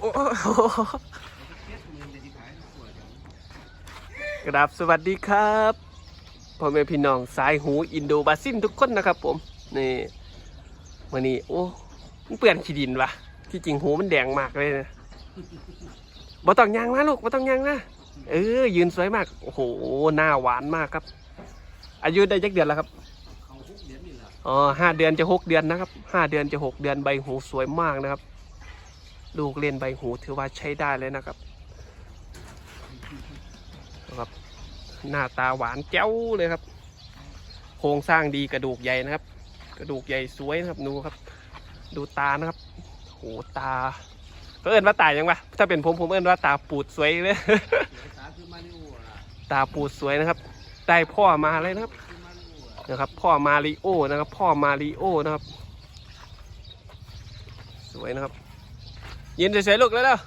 โอ้โหกราบสวัสดีครับพ่อแม่พี่น้องสายหูอินโดบาซินทุกคนนะครับ ผมนี่วันนี้โอ้มันเปื่อนขี้ดินวะที่จริงหูมันแดงมากเลยนะบ่ต้องยางนะลูกบ่ต้องยางนะเออ ยืนสวยมากโอ้โหหน้าหวานมากครับ อายุได้ยักเดือนแล้วครับอ๋อห้าเดือนจะหกเดือนนะครับห้าเดือนจะหกเดือนใบหูสวยมากนะครับ ลูกเล่นใบหูถือว่าใช้ได้เลยนะครับนะครับ หน้าตาหวานเจ้าเลยครับ โครงสร้างดีกระดูกใหญ่นะครับ กระดูกใหญ่สวยนะครับดูครับ ดูตานะครับโหตาเอิ้นว่าตายังวะถ้าเป็นผมผมเอิ้นว่าตาปูดสวยเลยตาปูดสวยนะครับ ได้พ่อมาเลยนะครับนะครับ พ่อมาริโอนะครับ พ่อมาริโอนะครับ สวยนะครับ ยืนเฉยๆลูกแล้วเด้อ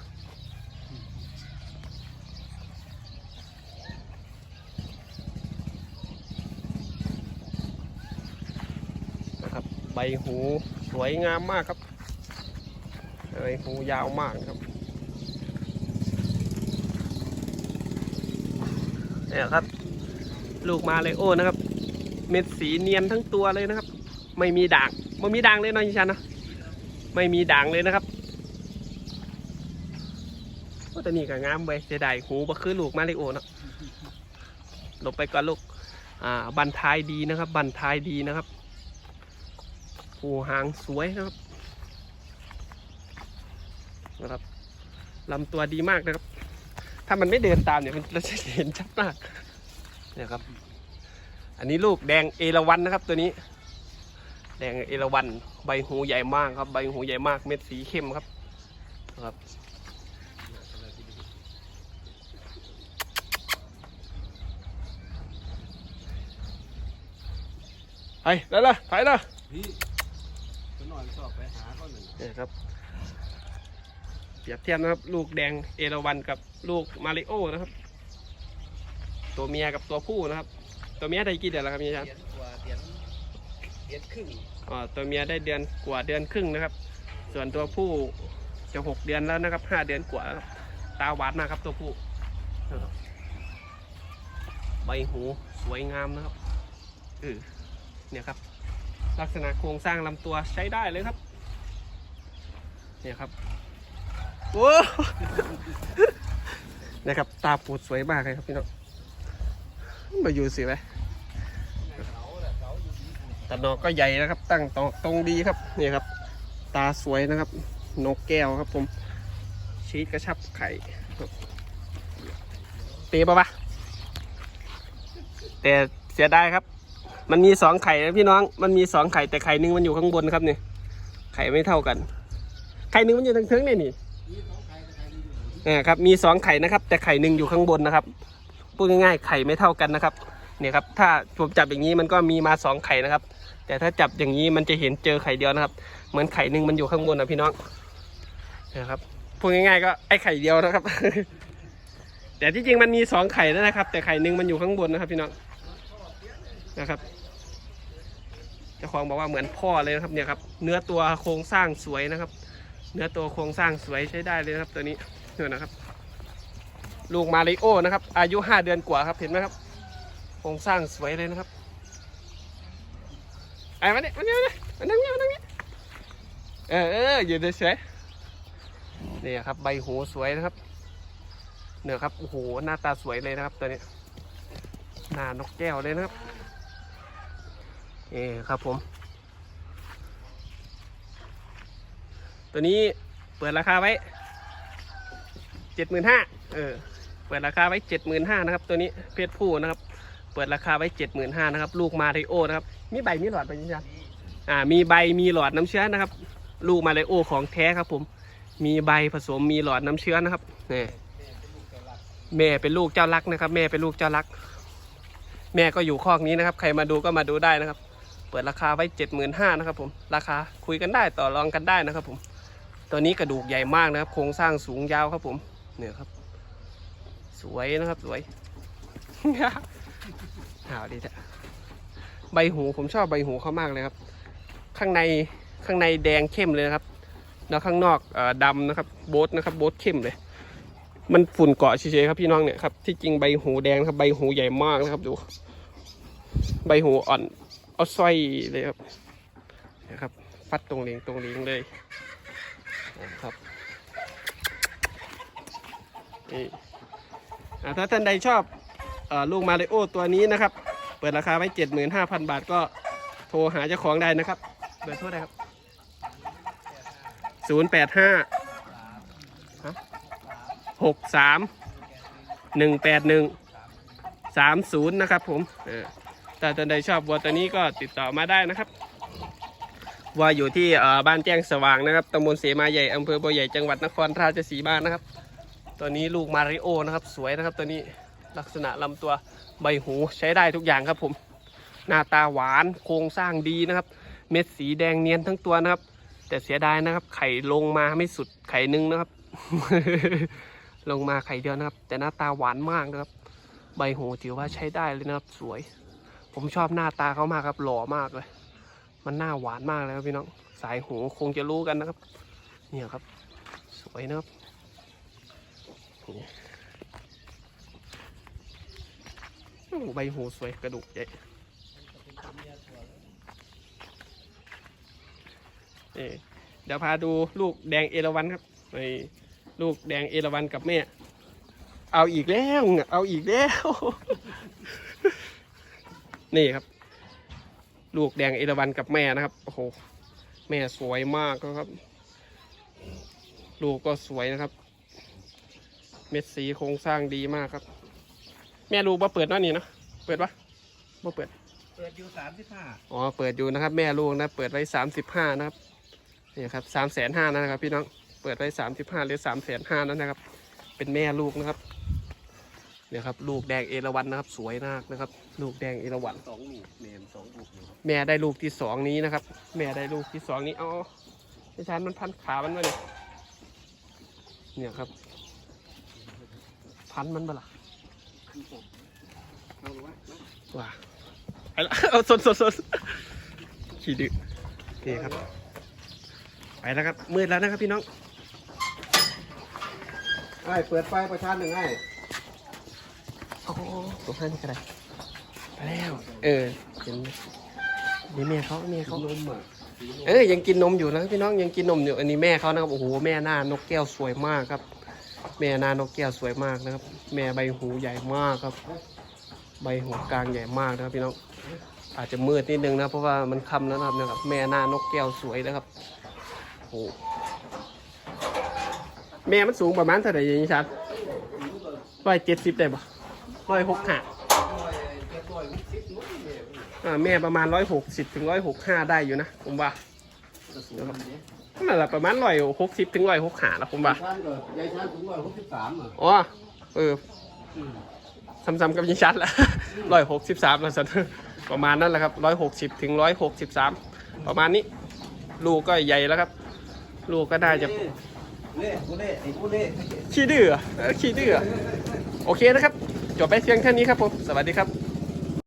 นะครับใบหูสวยงามมากครับใบหูยาวมากนะครับเนี่ยครับ ลูกมาเลยโอ้นะครับ เม็ดสีเนียนทั้งตัวเลยนะครับ ไม่มีด่างไม่มีด่างเลยนะยิชันนะไม่มีด่างเลยนะครับ ก็แต่นี่ก็งามไปเสียดายหูบ่คือลูกมาเลโอเนาะหลบไปก่อนลูกอ่าบันทายดีนะครับ บันทายดีนะครับหูหางสวยนะครับนะครับลำตัวดีมากนะครับ ถ้ามันไม่เดินตามเนี่ยมันเราจะเห็นชัดมากเนี่ยครับ อันนี้ลูกแดงเอราวันนะครับ ตัวนี้ แดงเอราวันใบหูใหญ่มากครับ ใบหูใหญ่มากเม็ดสีเข้มครับครับ ไปแล้วล่ะไปแล้วพี่ก็นอนสอบไปหาเขาหนึ่งเนี่ยครับเปรียบเทียบนะครับ ลูกแดงเอราวันกับลูกมาริโอนะครับ ตัวเมียกับตัวผู้นะครับ ตัวเมียได้กี่เดือนแล้วครับพี่ชายเดือนกว่าเดือนเดือนครึ่งอ๋อตัวเมียได้เดือนกว่าเดือนครึ่งนะครับ ส่วนตัวผู้จะหกเดือนแล้วนะครับห้าเดือนกว่าแล้วครับตาหวานมากครับตัวผู้นะครับใบหูสวยงามนะครับเออ เนี่ยครับ ลักษณะโครงสร้างลำตัวใช้ได้เลยครับ เนี่ยครับโอ้นะครับ ตาปูดสวยมากเลยครับพี่น้องมาอยู่สิไหมเขาแหละเขาอยู่ดีตาดอกก็ใหญ่นะครับ ตั้งตรงตรงดีครับนี่ครับ ตาสวยนะครับ นกแก้วครับผม ชีสกระชับไข่เตะปะปะแต่เสียดายครับ มันมีสองไข่นะพี่น้อง มันมีสองไข่แต่ไข่หนึงมันอยู่ข้างบนครับนี่ ไข่ไม่เท่ากัน ไข่หนึงมันอยู่ทางเทิงนี่นี่มีของใครกับใครดีอยู่เนี่ยครับ มีสองไข่นะครับ แต่ไข่หนึ่งอยู่ข้างบนนะครับ พูดง่ายๆ ไข่ไม่เท่ากันนะครับ เนี่ยครับ ถ้าผมจับอย่างนี้มันก็มีมาสองไข่นะครับ แต่ถ้าจับอย่างนี้มันจะเห็นเจอไข่เดียวนะครับ เหมือนไข่หนึ่งมันอยู่ข้างบนนะพี่น้องเนี่ยครับ พูดง่ายๆ ก็ไอ้ไข่เดียวนะครับ แต่ที่จริงมันมีสองไข่นะครับ แต่ไข่หนึ่งมันอยู่ข้างบนนะครับพี่น้อง นะครับเจ้าของบอกว่าเหมือนพ่อเลยนะครับเนี่ยครับ เนื้อตัวโครงสร้างสวยนะครับ เนื้อตัวโครงสร้างสวยใช้ได้เลยนะครับ ตัวนี้เนี่ยนะครับ ลูกมาริโอนะครับ อายุห้าเดือนกว่าครับเห็นไหมครับ โครงสร้างสวยเลยนะครับไอ้มาเนี่ยมาเนี่ยมาเนี่ยมานั่งเนี่ยมานั่งเนี่ยเออเอออยู่เฉยๆนี่ครับ ใบหูสวยนะครับเนี่ยครับโอ้โหหน้าตาสวยเลยนะครับ ตัวนี้หน้านกแก้วเลยนะครับ นี่ครับผม ตัวนี้เปิดราคาไว้เจ็ดหมื่นห้าเออ เปิดราคาไว้เจ็ดหมื่นห้านะครับ ตัวนี้เพศผู้นะครับ เปิดราคาไว้เจ็ดหมื่นห้านะครับ ลูกมาริโอนะครับ มีใบมีหลอดไปยังไงอ่า มีใบมีหลอดน้ำเชื้อนะครับ ลูกมาริโอของแท้ครับผม มีใบผสมมีหลอดน้ำเชื้อนะครับนี่แม่เป็นลูกเจ้ารักนะครับ แม่เป็นลูกเจ้ารัก แม่ก็อยู่คอกนี้นะครับ ใครมาดูก็มาดูได้นะครับ ปิดราคาไว้เจ็ดหมื่นห้านะครับผมราคาคุยกันได้ต่อรองกันได้นะครับผมตัวนี้กระดูกใหญ่มากนะครับ โครงสร้างสูงยาวครับผมเนี่ยครับ สวยนะครับสวยหาวดีแท้ใบหูผมชอบใบหูเขามากเลยครับ ข้างในข้างในแดงเข้มเลยนะครับแล้วข้างนอกอ่อดำนะครับโบทนะครับโบทเข้มเลย มันฝุ่นเกาะเฉยๆครับพี่น้องเนี่ยครับที่จริงใบหูแดงครับใบหูใหญ่มากนะครับดู ใบหูอ่อน เอาสร้อยเลยครับนะครับฟัดตรงเลงตรงเลงเลยนะครับนี่ถ้าท่านใดชอบอลูกมาริโอตัวนี้นะครับ เปิดราคาไว้ 75,000 บาทก็โทรหาเจ้าของได้นะครับเบอร์โทรได้ครับ 085หกสามหนึ่งแปดหนึ่งสามศูนย์นะครับผมเออ ถ้าท่านใดชอบวัวตัวนี้ก็ติดต่อมาได้นะครับวัวอยู่ที่เอ่อบ้านแจ้งสว่างนะครับตำบลเสมาใหญ่อำเภอบัวใหญ่จังหวัดนครราชสีมานะครับ ตัวนี้ลูกมาริโอนะครับสวยนะครับตัวนี้ลักษณะลำตัวใบหูใช้ได้ทุกอย่างครับผม หน้าตาหวานโครงสร้างดีนะครับ เม็ดสีแดงเนียนทั้งตัวนะครับ แต่เสียดายนะครับ ไข่ลงมาไม่สุดไข่หนึงนะครับ ลงมาไข่เดียวนะครับ แต่หน้าตาหวานมากนะครับ ใบหูถือว่าใช้ได้เลยนะครับสวย ผมชอบหน้าตาเขามากครับหล่อมากเลย มันหน้าหวานมากเลยครับพี่น้อง สายหูคงจะรู้กันนะครับ เนี่ยครับ สวยนะครับโอ้ใบหูสวยกระดูกใหญ่เดี๋ยวพาดูลูกแดงเอราวันครับนี่ลูกแดงเอราวันกับแม่ เอาอีกแล้ว เอาอีกแล้ว นี่ครับ ลูกแดงเอราวันกับแม่นะครับโอ้โหแม่สวยมากนะครับ ลูกก็สวยนะครับ เม็ดสีโครงสร้างดีมากครับ แม่ลูกว่าเปิดว่านี่เนอะเปิดปะว่าเปิด เปิดอยู่สามสิบห้าอ๋อเปิดอยู่นะครับ แม่ลูกนะเปิดไว้สามสิบห้านะครับนี่ครับสามแสนห้านะครับ พี่น้องเปิดไว้สามสิบห้าหรือสามแสนห้านั่นนะครับ เป็นแม่ลูกนะครับ เนี่ยครับลูกแดงเอราวันนะครับ สวยมากนะครับ ลูกแดงเอราวันสองลูกเนมสองลูกอยู่ครับแม่ได้ลูกที่สองนี้นะครับ แม่ได้ลูกที่สองนี้เอาไอ้ชานมันพันขามันมาเลยเนี่ยครับ พันมันมาละเอาหรือวะว้าไปละเอาสดสดสดขี้ดื้อนี่ครับ ไปแล้วครับมืดแล้วนะครับพี่น้องไอ้เปิดไฟประชาหนึ่งไอ้โอ้โห ตัวท่านก็ได้ไปแล้ว เออเห็นมนี่แม่เขาแม่เขานมเอ้ยยังกินนมอยู่นะพี่น้องยังกินนมอยู่อันนี้แม่เขานะครับโอ้โหแม่หน้านกแก้วสวยมากครับ แม่หน้านกแก้วสวยมากนะครับ แม่ใบหูใหญ่มากครับ ใบหูกลางใหญ่มากนะครับพี่น้องอาจจะมืดนิดนึงนะเพราะว่ามันค่ำแล้วนะครับนะครับ แม่หน้านกแก้วสวยนะครับโอ้โหแม่มันสูงประมาณเท่าไหร่ยังชัดร้อยเจ็ดสิบได้ปะ ร้อยหกห้าเจ็ดร้อยหกสิบนู้นเนี่ยอ่าแม่ประมาณร้อยหกสิบถึงร้อยหกห้าได้อยู่นะผมว่าจะสูงเนี่ยนั่นแหละประมาณร้อยหกสิบถึงร้อยหกห้าละผมว่าชานก็ยายชานถึงร้อยหกสิบสามอะอ๋อเออซ้ำๆกับยิงชัดละร้อยหกสิบสามแล้วสันประมาณนั้นแหละครับร้อยหกสิบถึงร้อยหกสิบสามประมาณนี้ ลูกก็ใหญ่แล้วครับ ลูกก็น่าจะเล่กูเล่ไอ้กูเล่ขี้ดื้อเออขี้ดื้อโอเคนะครับ จบไปเพียงแค่นี้ครับผม สวัสดีครับ